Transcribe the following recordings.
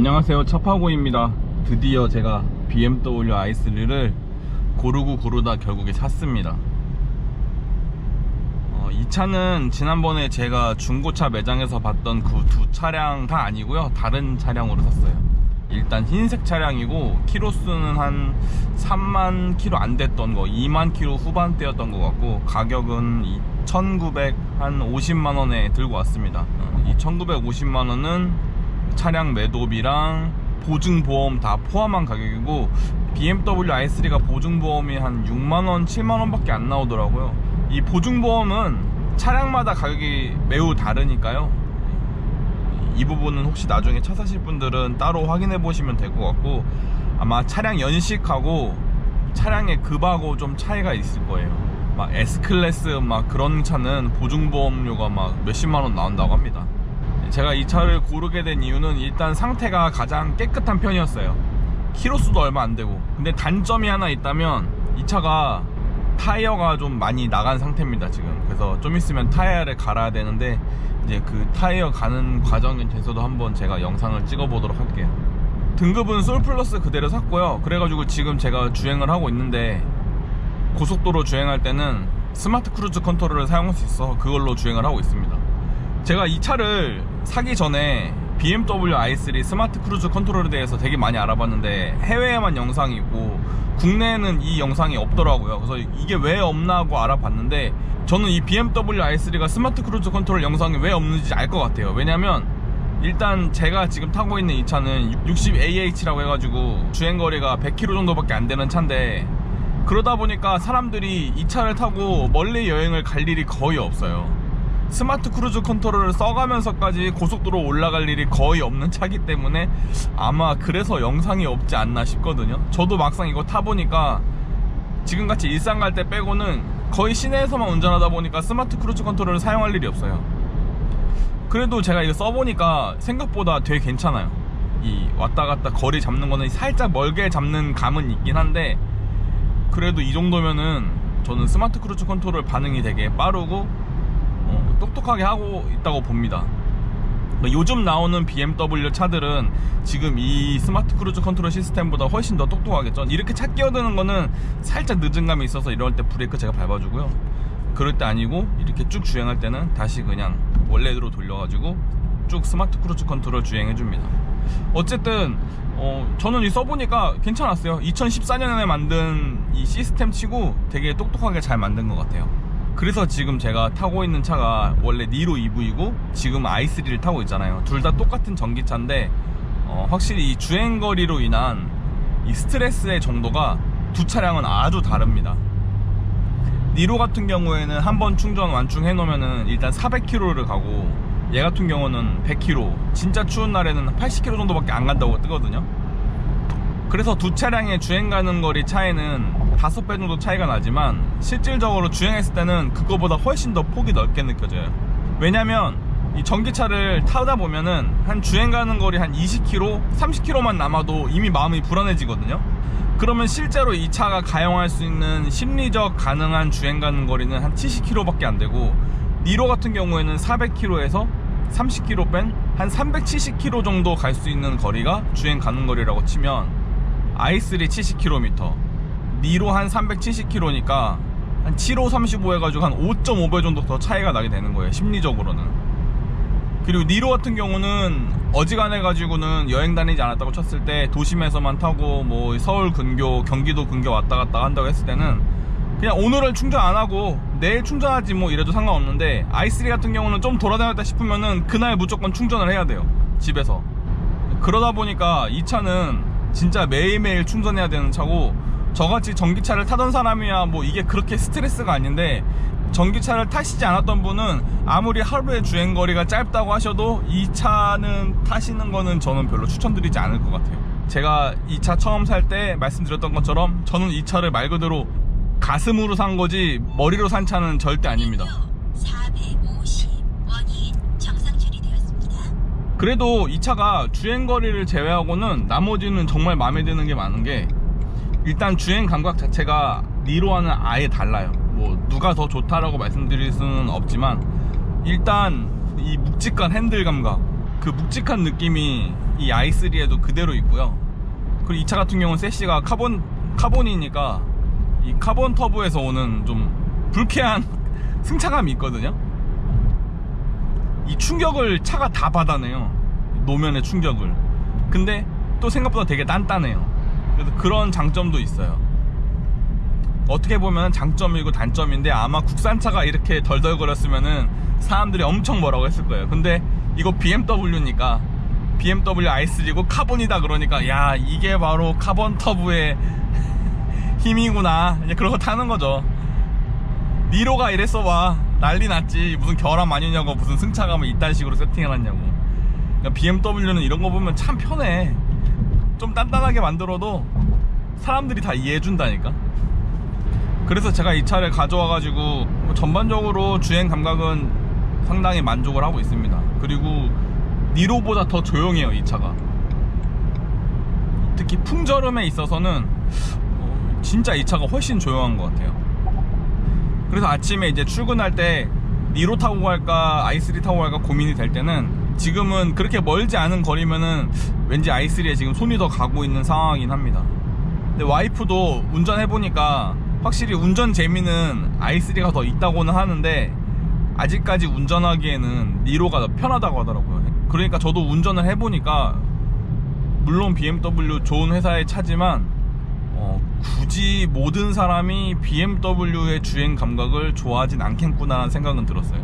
안녕하세요. 차파고입니다. 드디어 제가 BMW i3를 고르고 고르다 결국에 샀습니다. 어, 이 차는 지난번에 제가 중고차 매장에서 봤던 그 두 차량 다 아니고요. 다른 차량으로 샀어요. 일단 흰색 차량이고 키로수는 한 3만 키로 안 됐던 거 2만 키로 후반대였던 것 같고 가격은 2,900 한 50만 원에 들고 왔습니다. 어, 이 1,950만 원은 차량 매도비랑 보증보험 다 포함한 가격이고 BMW i3가 보증보험이 한 6만원, 7만원 밖에 안 나오더라고요. 이 보증보험은 차량마다 가격이 매우 다르니까요. 이 부분은 혹시 나중에 차 사실 분들은 따로 확인해 보시면 될 것 같고 아마 차량 연식하고 차량의 급하고 좀 차이가 있을 거예요. 막 S클래스 막 그런 차는 보증보험료가 막 몇십만 원 나온다고 합니다 제가 이 차를 고르게 된 이유는 일단 상태가 가장 깨끗한 편이었어요. 키로수도 얼마 안 되고. 근데 단점이 하나 있다면 이 차가 타이어가 좀 많이 나간 상태입니다 지금. 그래서 좀 있으면 타이어를 갈아야 되는데 이제 그 타이어 가는 과정에 대해서도 한번 제가 영상을 찍어 보도록 할게요. 등급은 솔 플러스 그대로 샀고요. 그래가지고 지금 제가 주행을 하고 있는데 고속도로 주행할 때는 스마트 크루즈 컨트롤을 사용할 수 있어 그걸로 주행을 하고 있습니다. 제가 이 차를 사기 전에 BMW i3 스마트 크루즈 컨트롤에 대해서 되게 많이 알아봤는데 해외에만 영상이 있고 국내에는 이 영상이 없더라고요. 그래서 이게 왜 없나 하고 알아봤는데 저는 이 BMW i3가 스마트 크루즈 컨트롤 영상이 왜 없는지 알 것 같아요. 왜냐면 일단 제가 지금 타고 있는 이 차는 60AH라고 해가지고 주행거리가 100km 정도밖에 안 되는 차인데 그러다 보니까 사람들이 이 차를 타고 멀리 여행을 갈 일이 거의 없어요. 스마트 크루즈 컨트롤을 써가면서까지 고속도로 올라갈 일이 거의 없는 차기 때문에 아마 그래서 영상이 없지 않나 싶거든요. 저도 막상 이거 타보니까 지금같이 일산 갈 때 빼고는 거의 시내에서만 운전하다 보니까 스마트 크루즈 컨트롤을 사용할 일이 없어요. 그래도 제가 이거 써보니까 생각보다 되게 괜찮아요. 이 왔다 갔다 거리 잡는 거는 살짝 멀게 잡는 감은 있긴 한데 그래도 이 정도면은 저는 스마트 크루즈 컨트롤 반응이 되게 빠르고 어, 똑똑하게 하고 있다고 봅니다. 그러니까 요즘 나오는 BMW 차들은 지금 이 스마트 크루즈 컨트롤 시스템보다 훨씬 더 똑똑하겠죠. 이렇게 차 끼어드는 거는 살짝 늦은 감이 있어서 이럴 때 브레이크 제가 밟아주고요. 그럴 때 아니고 이렇게 쭉 주행할 때는 다시 그냥 원래대로 돌려가지고 쭉 스마트 크루즈 컨트롤 주행해줍니다. 어쨌든 어, 저는 이 써보니까 괜찮았어요. 2014년에 만든 이 시스템 치고 되게 똑똑하게 잘 만든 것 같아요. 그래서 지금 제가 타고 있는 차가 원래 니로 EV이고 지금 i3를 타고 있잖아요. 둘 다 똑같은 전기차인데 어, 확실히 이 주행거리로 인한 이 스트레스의 정도가 두 차량은 아주 다릅니다. 니로 같은 경우에는 한 번 충전 완충해 놓으면은 일단 400km를 가고 얘 같은 경우는 100km 진짜 추운 날에는 80km 정도밖에 안 간다고 뜨거든요 그래서 두 차량의 주행 가는 거리 차이는 5배 정도 차이가 나지만 실질적으로 주행했을 때는 그거보다 훨씬 더 폭이 넓게 느껴져요. 왜냐면 이 전기차를 타다 보면은 한 주행 가는 거리 한 20km, 30km만 남아도 이미 마음이 불안해지거든요. 그러면 실제로 이 차가 가용할 수 있는 심리적 가능한 주행 가는 거리는 한 70km밖에 안 되고 니로 같은 경우에는 400km에서 30km 뺀 한 370km 정도 갈 수 있는 거리가 주행 가는 거리라고 치면 i3 70km 니로 한 370km니까 한 7호 35 해가지고 한 5.5배 정도 더 차이가 나게 되는 거예요 심리적으로는. 그리고 니로 같은 경우는 어지간해 가지고는 여행 다니지 않았다고 쳤을 때 도심에서만 타고 뭐 서울 근교 경기도 근교 왔다 갔다 한다고 했을 때는 그냥 오늘은 충전 안 하고 내일 충전하지 뭐 이래도 상관없는데 i3 같은 경우는 좀 돌아다녔다 싶으면은 그날 무조건 충전을 해야 돼요 집에서. 그러다 보니까 이 차는 진짜 매일매일 충전해야 되는 차고 저같이 전기차를 타던 사람이야 뭐 이게 그렇게 스트레스가 아닌데 전기차를 타시지 않았던 분은 아무리 하루의 주행거리가 짧다고 하셔도 이 차는 타시는 거는 저는 별로 추천드리지 않을 것 같아요 제가 이 차 처음 살 때 말씀드렸던 것처럼 저는 이 차를 말 그대로 가슴으로 산 거지 머리로 산 차는 절대 아닙니다 450원이 정상 처리되었습니다. 그래도 이 차가 주행거리를 제외하고는 나머지는 정말 마음에 드는 게 많은 게 일단 주행 감각 자체가 니로와는 아예 달라요 뭐 누가 더 좋다라고 말씀드릴 수는 없지만 일단 이 묵직한 핸들 감각 그 묵직한 느낌이 이 i3에도 그대로 있고요. 그리고 이 차 같은 경우는 세시가 카본 카본이니까 이 카본 터보에서 오는 좀 불쾌한 승차감이 있거든요. 이 충격을 차가 다 받아내요. 노면의 충격을. 근데 또 생각보다 되게 단단해요. 그래서 그런 장점도 있어요. 어떻게 보면 장점이고 단점인데 아마 국산차가 이렇게 덜덜거렸으면은 사람들이 엄청 뭐라고 했을 거예요. 근데 이거 BMW니까 BMW i3고 카본이다 그러니까 야 이게 바로 카본 터보의 힘이구나 이제 그러고 타는 거죠. 니로가 이랬어 봐 난리 났지 무슨 결함 아니냐고 무슨 승차감을 이딴 식으로 세팅해놨냐고 그러니까 BMW는 이런 거 보면 참 편해 좀 단단하게 만들어도 사람들이 다 이해해준다니까? 그래서 제가 이 차를 가져와가지고 뭐 전반적으로 주행 감각은 상당히 만족을 하고 있습니다. 그리고 니로보다 더 조용해요 이 차가. 특히 풍절음에 있어서는 어, 진짜 이 차가 훨씬 조용한 것 같아요. 그래서 아침에 이제 출근할 때 니로 타고 갈까 i3 타고 갈까 고민이 될 때는 지금은 그렇게 멀지 않은 거리면은 왠지 i3에 지금 손이 더 가고 있는 상황이긴 합니다. 근데 와이프도 운전해보니까 확실히 운전 재미는 i3가 더 있다고는 하는데 아직까지 운전하기에는 니로가 더 편하다고 하더라고요. 그러니까 저도 운전을 해보니까 물론 BMW 좋은 회사의 차지만 어, 굳이 모든 사람이 BMW의 주행 감각을 좋아하진 않겠구나 라는 생각은 들었어요.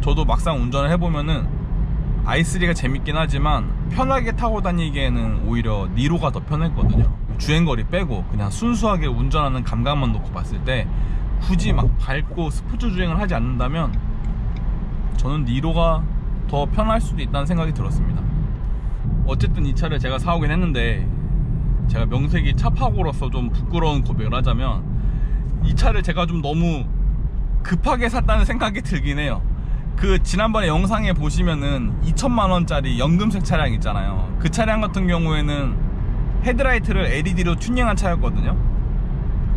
저도 막상 운전을 해보면은 i3가 재밌긴 하지만 편하게 타고 다니기에는 오히려 니로가 더 편했거든요. 주행거리 빼고 그냥 순수하게 운전하는 감각만 놓고 봤을 때 굳이 막 밟고 스포츠 주행을 하지 않는다면 저는 니로가 더 편할 수도 있다는 생각이 들었습니다. 어쨌든 이 차를 제가 사오긴 했는데 제가 명색이 차파고로서 좀 부끄러운 고백을 하자면 이 차를 제가 좀 너무 급하게 샀다는 생각이 들긴 해요. 그 지난번에 영상에 보시면은 2천만 원짜리 연금색 차량 있잖아요. 그 차량 같은 경우에는 헤드라이트를 LED로 튜닝한 차였거든요.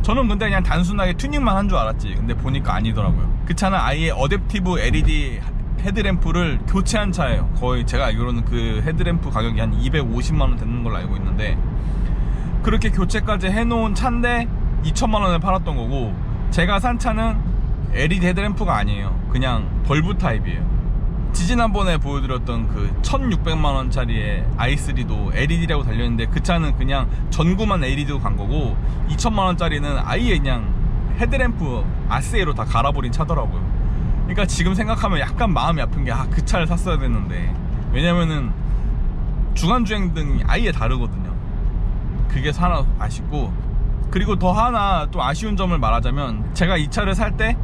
저는 근데 그냥 단순하게 튜닝만 한 줄 알았지. 근데 보니까 아니더라고요. 그 차는 아예 어댑티브 LED 헤드램프를 교체한 차예요. 거의 제가 알기로는 그 헤드램프 가격이 한 250만 원 되는 걸로 알고 있는데 그렇게 교체까지 해놓은 차인데 2천만 원에 팔았던 거고 제가 산 차는 LED 헤드램프가 아니에요. 그냥 벌브 타입이에요. 지지난번에 보여드렸던 그 1600만 원짜리의 i3도 LED라고 달려있는데 그 차는 그냥 전구만 LED로 간 거고 2000만 원짜리는 아예 그냥 헤드램프 아스에로 다 갈아버린 차더라고요. 그러니까 지금 생각하면 약간 마음이 아픈 게 아 그 차를 샀어야 됐는데 왜냐면은 주간주행 등이 아예 다르거든요. 그게 하나 아쉽고 그리고 더 하나 또 아쉬운 점을 말하자면 제가 이 차를 살 때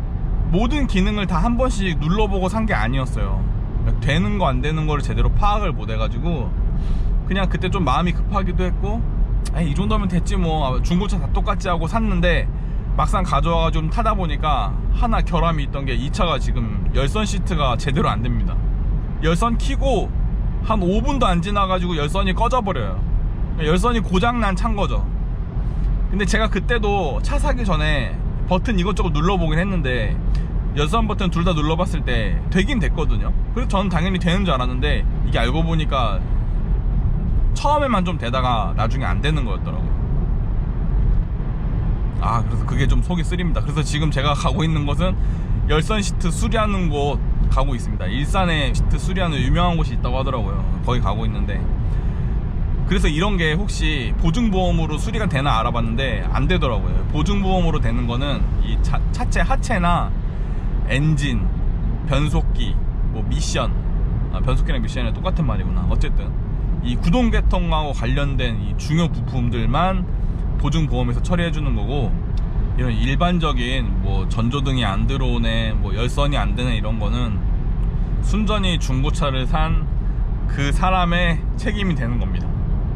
모든 기능을 다 한 번씩 눌러보고 산 게 아니었어요. 되는 거 안 되는 거를 제대로 파악을 못 해가지고 그냥 그때 좀 마음이 급하기도 했고 이 정도면 됐지 뭐 중고차 다 똑같지 하고 샀는데 막상 가져와가 좀 타다 보니까 하나 결함이 있던 게 이 차가 지금 열선 시트가 제대로 안 됩니다. 열선 키고 한 5분도 안 지나가지고 열선이 꺼져버려요. 열선이 고장난 차인 거죠. 근데 제가 그때도 차 사기 전에 버튼 이것저것 눌러보긴 했는데 열선 버튼 둘 다 눌러봤을 때 되긴 됐거든요. 그래서 저는 당연히 되는 줄 알았는데 이게 알고 보니까 처음에만 좀 되다가 나중에 안 되는 거였더라고요. 아 그래서 그게 좀 속이 쓰립니다. 그래서 지금 제가 가고 있는 곳은 열선 시트 수리하는 곳 가고 있습니다. 일산에 시트 수리하는 유명한 곳이 있다고 하더라고요. 거기 가고 있는데 그래서 이런 게 혹시 보증보험으로 수리가 되나 알아봤는데 안 되더라고요. 보증보험으로 되는 거는 이 차, 차체 하체나 엔진, 변속기, 뭐 미션, 아, 변속기랑 미션이 똑같은 말이구나. 어쨌든 이 구동계통하고 관련된 이 중요 부품들만 보증보험에서 처리해 주는 거고 이런 일반적인 뭐 전조등이 안 들어오네, 뭐 열선이 안 되네 이런 거는 순전히 중고차를 산 그 사람의 책임이 되는 겁니다.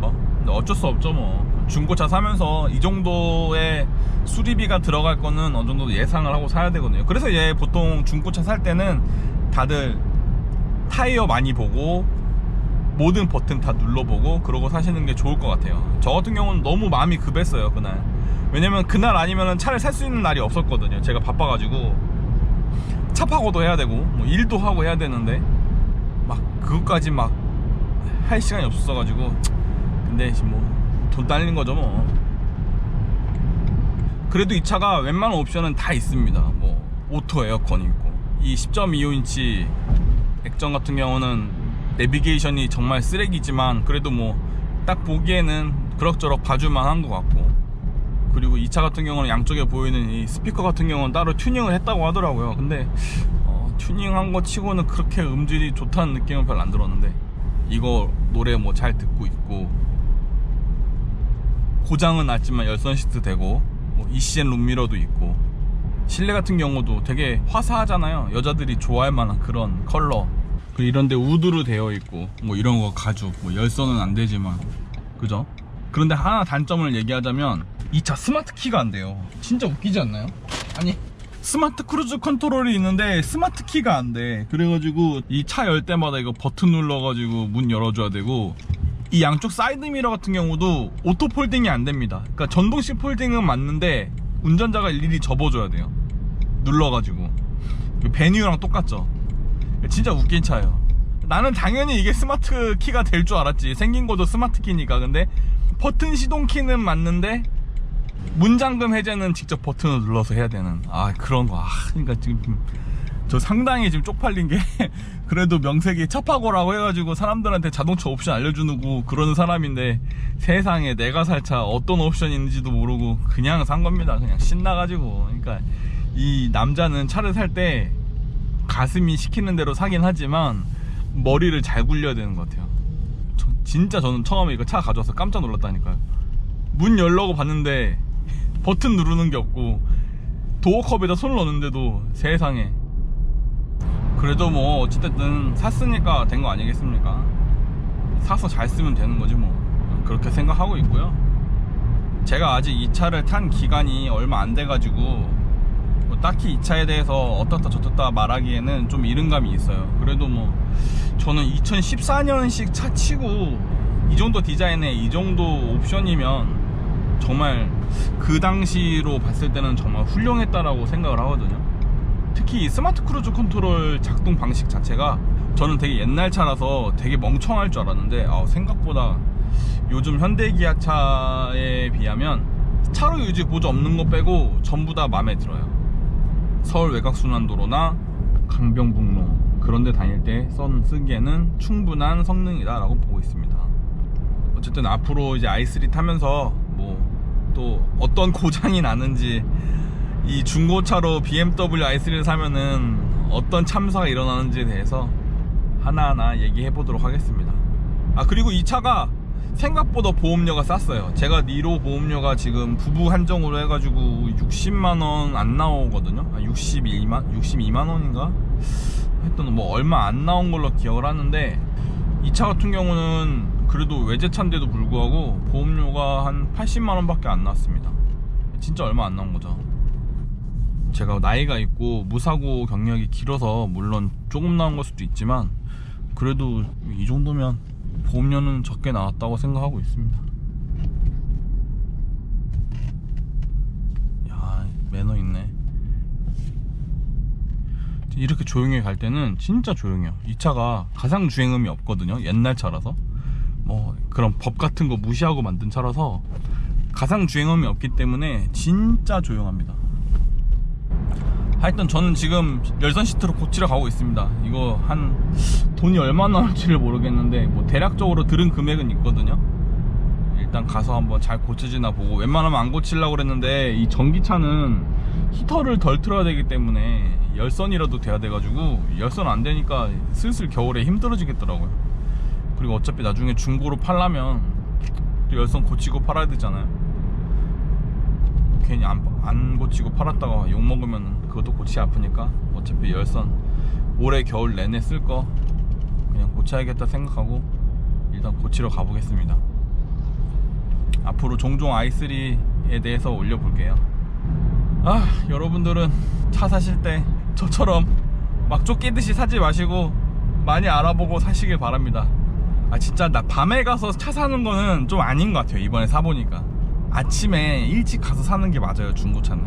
어? 근데 어쩔 수 없죠 뭐. 중고차 사면서 이 정도의 수리비가 들어갈 거는 어느 정도 예상을 하고 사야 되거든요. 그래서 얘 보통 중고차 살 때는 다들 타이어 많이 보고 모든 버튼 다 눌러보고 그러고 사시는 게 좋을 것 같아요. 저 같은 경우는 너무 마음이 급했어요 그날. 왜냐면 그날 아니면 차를 살 수 있는 날이 없었거든요. 제가 바빠가지고 차 파고도 해야 되고 뭐 일도 하고 해야 되는데 막 그것까지 막 할 시간이 없었어가지고 근데 뭐 돈 딸린 거죠 뭐. 그래도 이 차가 웬만한 옵션은 다 있습니다. 뭐 오토 에어컨이 있고. 이 10.25인치 액정 같은 경우는 내비게이션이 정말 쓰레기지만 그래도 뭐 딱 보기에는 그럭저럭 봐줄만 한 것 같고. 그리고 이 차 같은 경우는 양쪽에 보이는 이 스피커 같은 경우는 따로 튜닝을 했다고 하더라고요. 근데 어, 튜닝한 거 치고는 그렇게 음질이 좋다는 느낌은 별로 안 들었는데 이거 노래 뭐 잘 듣고 있고 고장은 났지만 열선 시트 되고 뭐 ECN 룸미러도 있고 실내 같은 경우도 되게 화사하잖아요 여자들이 좋아할 만한 그런 컬러 그리고 이런데 우드로 되어 있고 뭐 이런 거 가죽 뭐 열선은 안 되지만 그죠? 그런데 하나 단점을 얘기하자면 이 차 스마트 키가 안 돼요 진짜 웃기지 않나요? 아니 스마트 크루즈 컨트롤이 있는데 스마트 키가 안 돼. 그래가지고 이 차 열 때마다 이거 버튼 눌러가지고 문 열어줘야 되고 이 양쪽 사이드 미러 같은 경우도 오토 폴딩이 안 됩니다. 그러니까 전동식 폴딩은 맞는데 운전자가 일일이 접어줘야 돼요. 눌러가지고 베뉴랑 똑같죠. 진짜 웃긴 차예요. 나는 당연히 이게 스마트 키가 될 줄 알았지. 생긴 것도 스마트 키니까. 근데 버튼 시동 키는 맞는데 문잠금 해제는 직접 버튼을 눌러서 해야 되는 아 그런 거 아, 그러니까 지금 저 상당히 지금 쪽팔린 게 그래도 명색이 차파고라고 해가지고 사람들한테 자동차 옵션 알려주고 그러는 사람인데 세상에 내가 살 차 어떤 옵션이 있는지도 모르고 그냥 산 겁니다. 그냥 신나가지고. 그러니까 이 남자는 차를 살 때 가슴이 시키는 대로 사긴 하지만 머리를 잘 굴려야 되는 것 같아요. 저- 진짜 저는 처음에 이거 차 가져와서 깜짝 놀랐다니까요. 문 열려고 봤는데 버튼 누르는 게 없고 도어컵에다 손을 넣는데도 세상에 그래도 뭐 어찌됐든 샀으니까 된 거 아니겠습니까? 사서 잘 쓰면 되는 거지 뭐. 그렇게 생각하고 있고요. 제가 아직 이 차를 탄 기간이 얼마 안 돼가지고 뭐 딱히 이 차에 대해서 어떻다 저떻다 말하기에는 좀 이른감이 있어요. 그래도 뭐 저는 2014년식 차 치고 이 정도 디자인에 이 정도 옵션이면 정말 그 당시로 봤을 때는 정말 훌륭했다라고 생각을 하거든요. 특히 이 스마트 크루즈 컨트롤 작동 방식 자체가 저는 되게 옛날 차라서 되게 멍청할 줄 알았는데 아, 생각보다 요즘 현대 기아차에 비하면 차로 유지 보조 없는 거 빼고 전부 다 마음에 들어요. 서울 외곽순환도로나 강변북로 그런 데 다닐 때 선 쓰기에는 충분한 성능이다 라고 보고 있습니다. 어쨌든 앞으로 이제 i3 타면서 뭐 또 어떤 고장이 나는지 이 중고차로 BMW i3를 사면은 어떤 참사가 일어나는지에 대해서 하나하나 얘기해 보도록 하겠습니다. 아 그리고 이 차가 생각보다 보험료가 쌌어요. 제가 니로 보험료가 지금 부부 한정으로 해가지고 60만 원 안 나오거든요. 아, 62만 62만 원인가? 하여튼 뭐 얼마 안 나온 걸로 기억을 하는데 이 차 같은 경우는 그래도 외제차인데도 불구하고 보험료가 한 80만 원 밖에 안 나왔습니다. 진짜 얼마 안 나온 거죠. 제가 나이가 있고 무사고 경력이 길어서 물론 조금 나온 걸 수도 있지만 그래도 이 정도면 보험료는 적게 나왔다고 생각하고 있습니다. 야 매너 있네. 이렇게 조용히 갈 때는 진짜 조용해요. 이 차가 가상 주행음이 없거든요. 옛날 차라서 뭐 그런 법 같은 거 무시하고 만든 차라서 가상 주행음이 없기 때문에 진짜 조용합니다. 하여튼 저는 지금 열선 시트로 고치러 가고 있습니다. 이거 한 돈이 얼마나 나올지를 모르겠는데 뭐 대략적으로 들은 금액은 있거든요. 일단 가서 한번 잘 고쳐지나 보고 웬만하면 안 고치려고 그랬는데 이 전기차는 히터를 덜 틀어야 되기 때문에 열선이라도 돼야 돼가지고 열선 안 되니까 슬슬 겨울에 힘들어지겠더라고요. 그리고 어차피 나중에 중고로 팔려면 또 열선 고치고 팔아야 되잖아요. 괜히 안, 안 고치고 팔았다가 욕 먹으면 그것도 고치 아프니까 어차피 열선 올해 겨울 내내 쓸 거 그냥 고쳐야겠다 생각하고 일단 고치러 가보겠습니다. 앞으로 종종 i3에 대해서 올려볼게요. 아, 여러분들은 차 사실 때 저처럼 막 쫓기듯이 사지 마시고 많이 알아보고 사시길 바랍니다. 아, 진짜 나 밤에 가서 차 사는 거는 좀 아닌 것 같아요. 이번에 사보니까. 아침에 일찍 가서 사는 게 맞아요. 중고차는.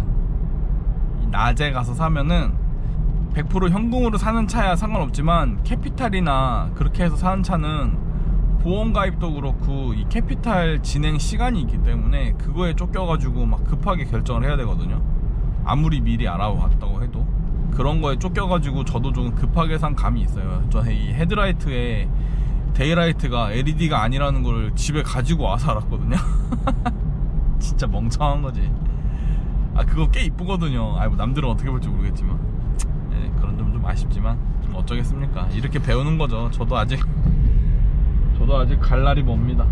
낮에 가서 사면은 100% 현금으로 사는 차야 상관없지만 캐피탈이나 그렇게 해서 사는 차는 보험 가입도 그렇고 이 캐피탈 진행 시간이 있기 때문에 그거에 쫓겨가지고 막 급하게 결정을 해야 되거든요. 아무리 미리 알아봤다고 해도 그런 거에 쫓겨가지고 저도 좀 급하게 산 감이 있어요. 저는 이 헤드라이트에 데이라이트가 LED가 아니라는 걸 집에 가지고 와서 알았거든요. 진짜 멍청한 거지. 아 그거 꽤 이쁘거든요. 아뭐 남들은 어떻게 볼지 모르겠지만 예, 그런 점 좀 아쉽지만 좀 어쩌겠습니까. 이렇게 배우는 거죠. 저도 아직 저도 아직 갈 날이 멉니다.